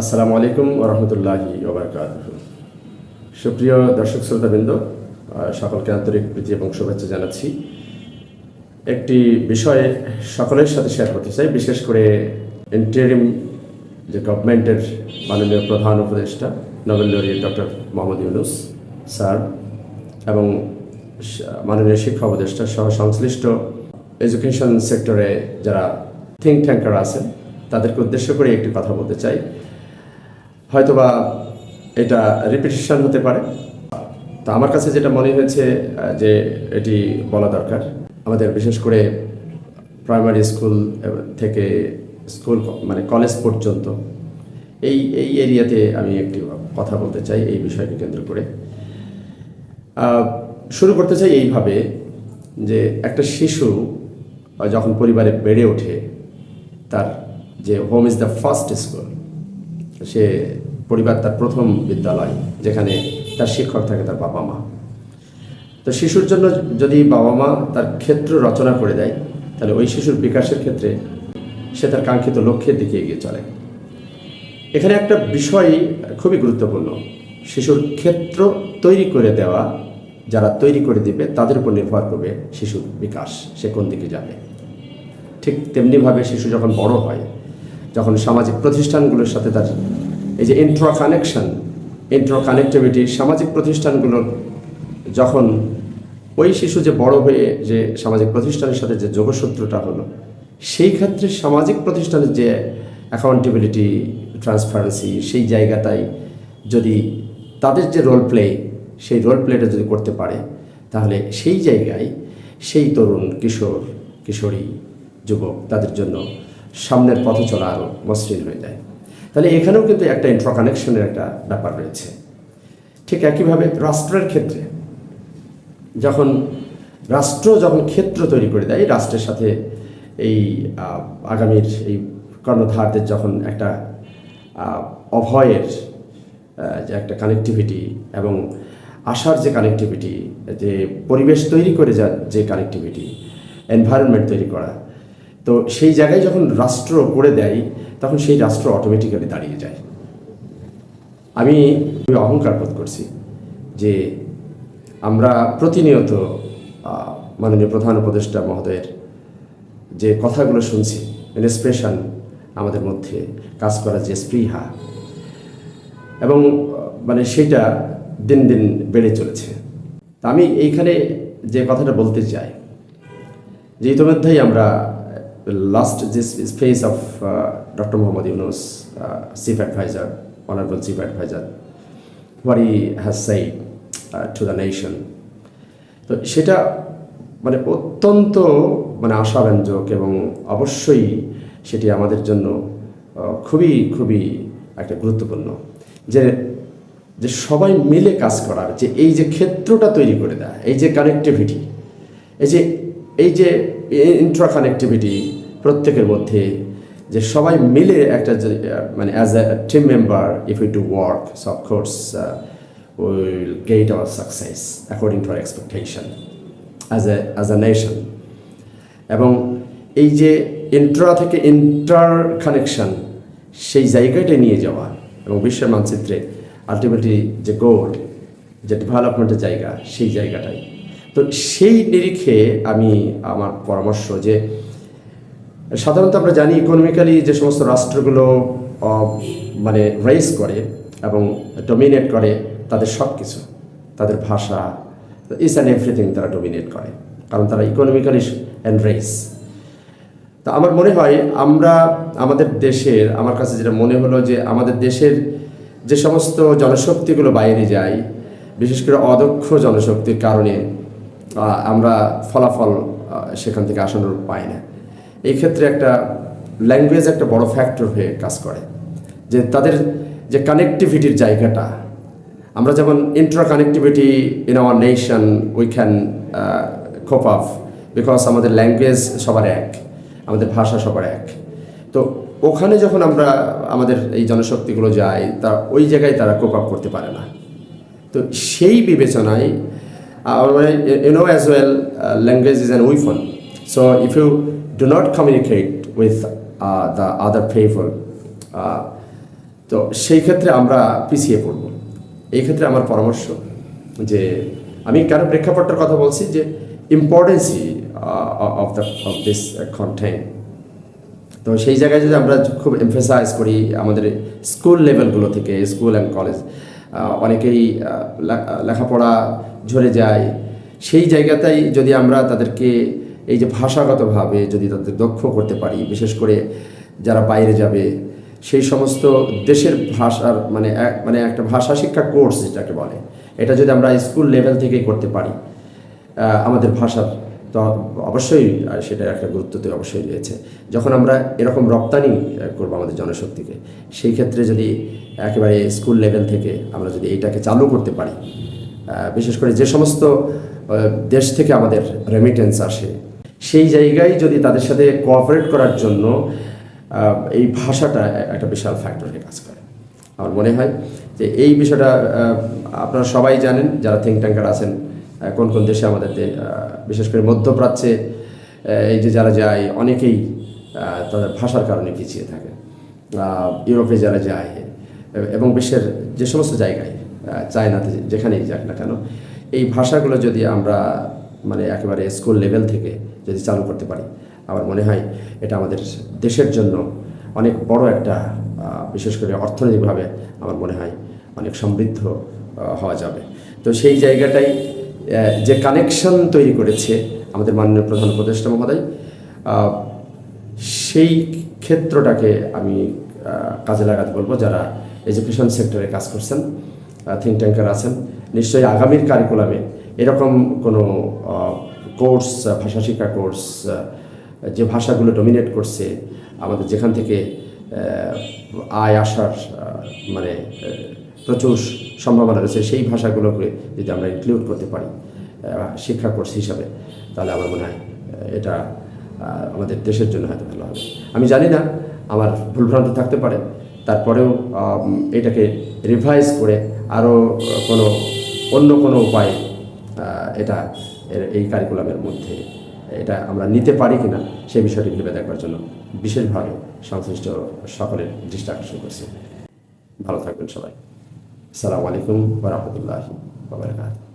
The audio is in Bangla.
আসসালামু আলাইকুম ওরহমতুল্লাহি সুপ্রিয় দর্শক শ্রোতাবৃন্দ সকলকে আন্তরিক প্রীতি এবং শুভেচ্ছা জানাচ্ছি। একটি বিষয়ে সকলের সাথে শেয়ার করতে চাই, বিশেষ করে ইন্টারিম যে গভর্নমেন্টের মাননীয় প্রধান উপদেষ্টা laureate doctor Muhammad Yunus sir এবং মাননীয় শিক্ষা উপদেষ্টা সহ সংশ্লিষ্ট এডুকেশন সেক্টরে যারা থিঙ্ক ট্যাঙ্কার আছেন, তাদেরকে উদ্দেশ্য করে একটি কথা বলতে চাই। হয়তোবা এটা রিপিটিশন হতে পারে। তা আমার কাছে যেটা মনে হয়েছে যে এটি বলা দরকার। আমাদের বিশেষ করে প্রাইমারি স্কুল থেকে স্কুল মানে কলেজ পর্যন্ত এই এই এরিয়াতে আমি একটি কথা বলতে চাই, এই বিষয়কে কেন্দ্র করে। শুরু করতে চাই এইভাবে যে একটা শিশু যখন পরিবারে বেড়ে ওঠে, তার যে home is the first school সে পরিবার তার প্রথম বিদ্যালয়, যেখানে তার শিক্ষক থাকে তার বাবা মা। তো শিশুর জন্য যদি বাবা মা তার ক্ষেত্র রচনা করে দেয়, তাহলে ওই শিশুর বিকাশের ক্ষেত্রে সে তার কাঙ্ক্ষিত লক্ষ্যের দিকে এগিয়ে চলে। এখানে একটা বিষয় খুবই গুরুত্বপূর্ণ। শিশুর ক্ষেত্র তৈরি করে দেওয়া, যারা তৈরি করে দিবে, তাদের উপর নির্ভর করবে শিশুর বিকাশ, সে কোন দিকে যাবে। ঠিক তেমনিভাবে শিশু যখন বড় হয় যখন সামাজিক প্রতিষ্ঠানগুলোর সাথে তার এই যে ইন্ট্রা কানেকশন ইন্ট্রা কানেক্টিভিটি সামাজিক প্রতিষ্ঠানগুলোর যখন ওই শিশু যে বড় হয়ে যে সামাজিক প্রতিষ্ঠানের সাথে যে যোগসূত্রটা হলো, সেই ক্ষেত্রে সামাজিক প্রতিষ্ঠানের যে অ্যাকাউন্টেবিলিটি ট্রান্সপারেন্সি সেই জায়গাটাই যদি তাদের যে রোল প্লে সেই রোল প্লেটা যদি করতে পারে, তাহলে সেই জায়গায় সেই তরুণ, কিশোর, কিশোরী, যুবক তাদের জন্য সামনের পথে চলা আরও মসৃণ হয়ে যায়। তাহলে এখানেও কিন্তু একটা ইন্ট্রাকানেকশনের একটা ব্যাপার রয়েছে। ঠিক একইভাবে রাষ্ট্রের ক্ষেত্রে, যখন রাষ্ট্র যখন ক্ষেত্র তৈরি করে দেয়, রাষ্ট্রের সাথে এই আগামীর এই কর্ণধারদের যখন একটা অভয়ের যে একটা কানেক্টিভিটি এবং আশার যে কানেক্টিভিটি যে পরিবেশ তৈরি করে যা, যে কানেক্টিভিটি এনভায়রনমেন্ট তৈরি করা তো সেই জায়গায় যখন রাষ্ট্র করে দেয়, তখন সেই রাষ্ট্র অটোমেটিক্যালি দাঁড়িয়ে যায়। আমি অহংকার বোধ করছি যে আমরা প্রতিনিয়ত মাননীয় প্রধান উপদেষ্টা মহোদয়ের যে কথাগুলো শুনছি ইন্সপিরেশন আমাদের মধ্যে কাজ করার যে স্পৃহা, এবং মানে সেটা দিন দিন বেড়ে চলেছে। তা আমি এইখানে যে কথাটা বলতে চাই, যে ইতিমধ্যেই আমরা লাস্ট যে space of doctor Muhammad Yunus chief adviser honourable chief adviser what he has said uh, to the nation. তো সেটা মানে অত্যন্ত মানে আশাব্যঞ্জক এবং অবশ্যই সেটি আমাদের জন্য খুবই খুবই একটা গুরুত্বপূর্ণ যে যে সবাই মিলে কাজ করার যে এই যে ক্ষেত্রটা তৈরি করে দেয় এই যে কানেক্টিভিটি এই যে এই যে ইন্ট্রা কানেক্টিভিটি প্রত্যেকের মধ্যে যে সবাই মিলে একটা মানে as a team member if you to work of course will get our success according to our expectation as a as a nation এবং এই যে ইন্ট্রা থেকে ইন্টার কানেকশন সেই জায়গাটা নিয়ে যাওয়া এবং বিশ্বের মানচিত্রে আলটিমেটলি যে গোল যে ডেভেলপমেন্টের জায়গা, সেই জায়গাটাই। তো সেই নিরিখে আমি আমার পরামর্শ যে সাধারণত আমরা জানি ইকোনমিক্যালি যে সমস্ত রাষ্ট্রগুলো মানে রেস করে এবং ডমিনেট করে তাদের সব কিছু তাদের ভাষা ইস অ্যান্ড এভরিথিং তারা ডমিনেট করে, কারণ তারা ইকোনমিক্যালি অ্যান্ড রেস তা আমার মনে হয় আমরা, আমাদের দেশের, আমার কাছে যেটা মনে হলো যে আমাদের দেশের যে সমস্ত জনশক্তিগুলো বাইরে যায়, বিশেষ করে অদক্ষ জনশক্তির কারণে আমরা ফলাফল সেখান থেকে আসানোর পাই না। এই ক্ষেত্রে একটা ল্যাঙ্গুয়েজ একটা বড় ফ্যাক্টর হয়ে কাজ করে। যে তাদের যে কানেক্টিভিটির জায়গাটা, আমরা যেমন intra connectivity in our nation we can cope up because আমাদের ল্যাঙ্গুয়েজ সবার এক, আমাদের ভাষা সবার এক। তো ওখানে যখন আমরা আমাদের এই জনশক্তিগুলো যাই, তা ওই জায়গায় তারা কোপ আপ করতে পারে না। তো সেই বিবেচনায় you know as well language is an weapon so if you do not communicate with the other people তো সেই ক্ষেত্রে আমরা পিছিয়ে পড়ব। এই ক্ষেত্রে আমার পরামর্শ যে আমি কেন প্রেক্ষাপটটার কথা বলছি যে importance of the of this content তো সেই জায়গায় যদি আমরা খুব এমফেসাইজ করি আমাদের স্কুল লেভেলগুলো থেকে স্কুল অ্যান্ড কলেজ অনেকেই লেখাপড়া ঝরে যায়। সেই জায়গাতেই যদি আমরা তাদেরকে এই যে ভাষাগতভাবে যদি তাদের দক্ষ করতে পারি, বিশেষ করে যারা বাইরে যাবে, সেই সমস্ত দেশের ভাষার মানে মানে একটা ভাষা শিক্ষা কোর্স যেটাকে বলে, এটা যদি আমরা স্কুল লেভেল থেকেই করতে পারি আমাদের ভাষার তো অবশ্যই সেটার একটা গুরুত্ব তো অবশ্যই রয়েছে। যখন আমরা এরকম রপ্তানি করব আমাদের জনশক্তিকে, সেই ক্ষেত্রে যদি একেবারে স্কুল লেভেল থেকে আমরা যদি এইটাকে চালু করতে পারি বিশেষ করে যে সমস্ত দেশ থেকে আমাদের রেমিটেন্স আসে সেই জায়গায় যদি তাদের সাথে কোঅপারেট করার জন্য এই ভাষাটা একটা বিশাল ফ্যাক্টর কাজ করে। আমার মনে হয় যে এই বিষয়টা আপনারা সবাই জানেন, যারা থিঙ্ক ট্যাঙ্কার আছেন কোন কোন দেশে আমাদের বিশেষ করে মধ্যপ্রাচ্যে এই যে যারা যায়, অনেকেই তাদের ভাষার কারণে পিছিয়ে থাকে। ইউরোপে যারা যায়, এবং বিশ্বের যে সমস্ত জায়গায় চায়নাতে যেখানেই যাক না কেন, এই ভাষাগুলো যদি আমরা মানে একেবারে স্কুল লেভেল থেকে যদি চালু করতে পারি। আমার মনে হয় এটা আমাদের দেশের জন্য অনেক বড় একটা বিশেষ করে অর্থনৈতিকভাবে আমার মনে হয় অনেক সমৃদ্ধ হওয়া যাবে। তো সেই জায়গাটাই যে কানেকশন তৈরি করেছে আমাদের মাননীয় প্রধান উপদেষ্টা মহোদয় সেই ক্ষেত্রটাকে আমি কাজে লাগাতে বলব যারা এডুকেশন সেক্টরে কাজ করছেন থিঙ্ক ট্যাঙ্কার আছেন। নিশ্চয়ই আগামীর কারিকুলামে এরকম কোনো কোর্স ভাষা শিক্ষা কোর্স যে ভাষাগুলো ডমিনেট করছে, আমাদের যেখান থেকে আয় আসার মানে প্রচুর সম্ভাবনা রয়েছে, সেই ভাষাগুলোকে যদি আমরা ইনক্লুড করতে পারি শিক্ষা কোর্স হিসাবে, তাহলে আমার মনে হয় এটা আমাদের দেশের জন্য হয়তো ভালো হবে। আমি জানি না, আমার ভুলভ্রান্তি থাকতে পারে, তারপরেও এটাকে রিভাইজ করে আরও কোনো, অন্য কোনো উপায়ে এটা এই কারিকুলামের মধ্যে এটা আমরা নিতে পারি কিনা সেই বিষয়টি ভেবে দেখবার জন্য বিশেষভাবে সংশ্লিষ্ট সকলের দৃষ্টি আকর্ষণ করছি। ভালো থাকবেন সবাই। আসসালামু আলাইকুম রহমতুল্লাহি বাবরকাত